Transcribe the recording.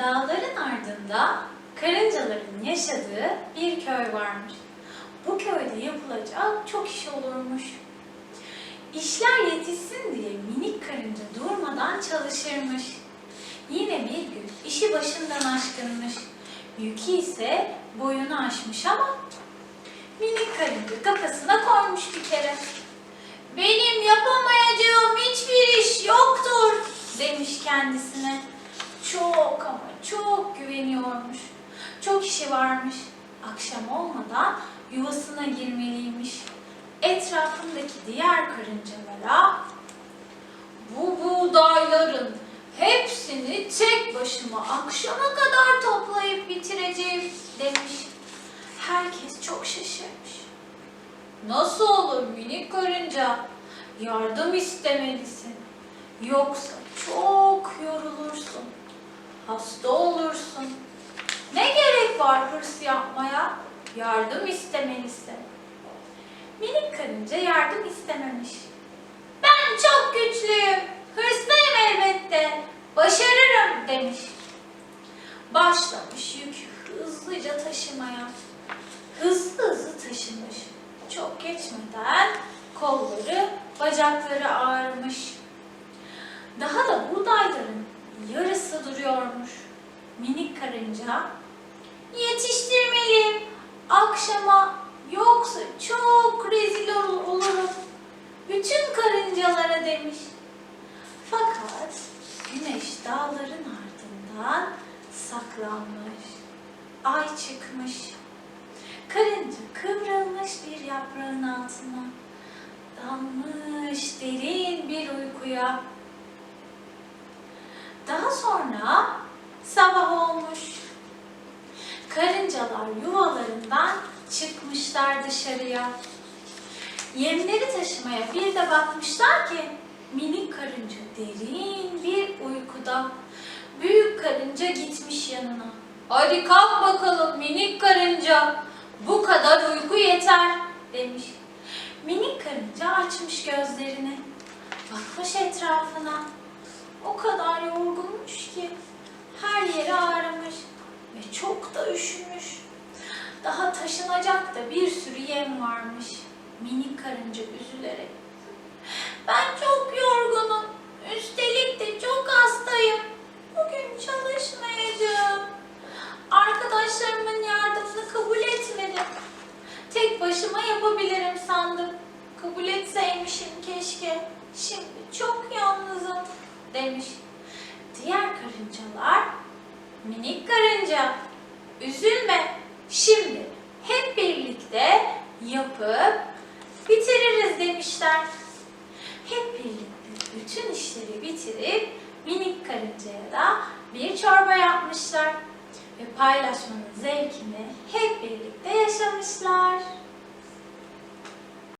Dağların ardında karıncaların yaşadığı bir köy varmış. Bu köyde yapılacak çok iş olurmuş. İşler yetişsin diye minik karınca durmadan çalışırmış. Yine bir gün işi başından aşkınmış. Yükü ise boyunu aşmış ama minik karınca kafasına koymuş bir kere. Benim yapamayacağım hiçbir iş yoktur demiş kendisine. Çok güveniyormuş. Çok işi varmış. Akşam olmadan yuvasına girmeliymiş. Etrafındaki diğer karıncalara bu buğdayların hepsini tek başıma akşama kadar toplayıp bitireceğim demiş. Herkes çok şaşırmış. Nasıl olur minik karınca? Yardım istemelisin. Yoksa çok yorulursun. Hasta olursun. Ne gerek var hırs yapmaya? Yardım istemelisin. Minik karınca yardım istememiş. Ben çok güçlüyüm. Hırslıyım elbette. Başarırım demiş. Başlamış yükü hızlıca taşımaya. Hızlı hızlı taşımış. Çok geçmeden kolları, bacakları ağrımış. Daha da. Minik karınca yetiştirmeliyim akşama yoksa çok rezil ol- olurum. Bütün karıncalara demiş. Fakat güneş dağların ardından saklanmış. Ay çıkmış. Karınca kıvrılmış bir yaprağın altına. Dalmış derin bir uykuya. Daha sonra sabah olmuş. Karıncalar yuvalarından çıkmışlar dışarıya. Yemleri taşımaya bir de bakmışlar ki minik karınca derin bir uykuda. Büyük karınca gitmiş yanına. Hadi kalk bakalım minik karınca. Bu kadar uyku yeter demiş. Minik karınca açmış gözlerini. Bakmış etrafına. O kadar yorgunmuş ki her yeri ağrımış ve çok da üşümüş. Daha taşınacak da bir sürü yem varmış. Minik karınca üzülerek. Ben çok yorgunum. Üstelik de çok hastayım. Bugün çalışmayacağım. Arkadaşlarımın yardımını kabul etmedim. Tek başıma yapabilirim sandım. Kabul etseymişim keşke. Şimdi çok yalnızım demiş. Diğer karıncalar minik karınca üzülme. Şimdi hep birlikte yapıp bitiririz demişler. Hep birlikte bütün işleri bitirip minik karıncaya da bir çorba yapmışlar ve paylaşmanın zevkini hep birlikte yaşamışlar.